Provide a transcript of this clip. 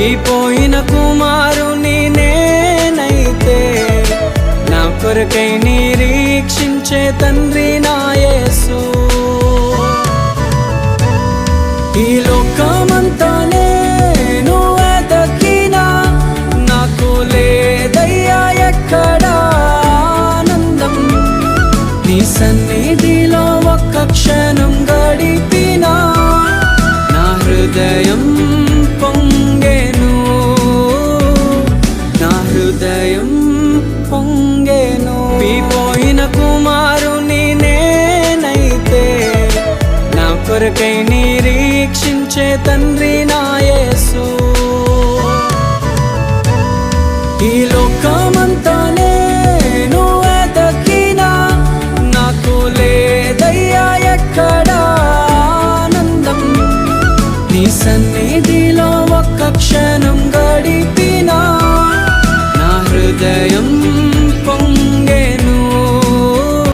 తప్పిపోయిన కుమారుని నేనైతే నా కొరకై నిరీక్షించే తండ్రి నాయసు ఈ లోకమంతా నేను వెతకినా నాకు లేదయ్యా ఎక్కడ ఆనందం. నీ సన్నిధిలో ఒక్క క్షణం గడిపినా నా హృదయం పొంగేను. పోయిన కుమారుని నేనైతే నా కొరకై నిరీక్షించే తండ్రి నాయసు ఈ లోకమంతా నేను ఎదకినా నాకు లేదయ్యా ఎక్కడ ఆనందం. నీ సన్నిధిలో ఒక్క క్షణం గడిపినా నా హృదయం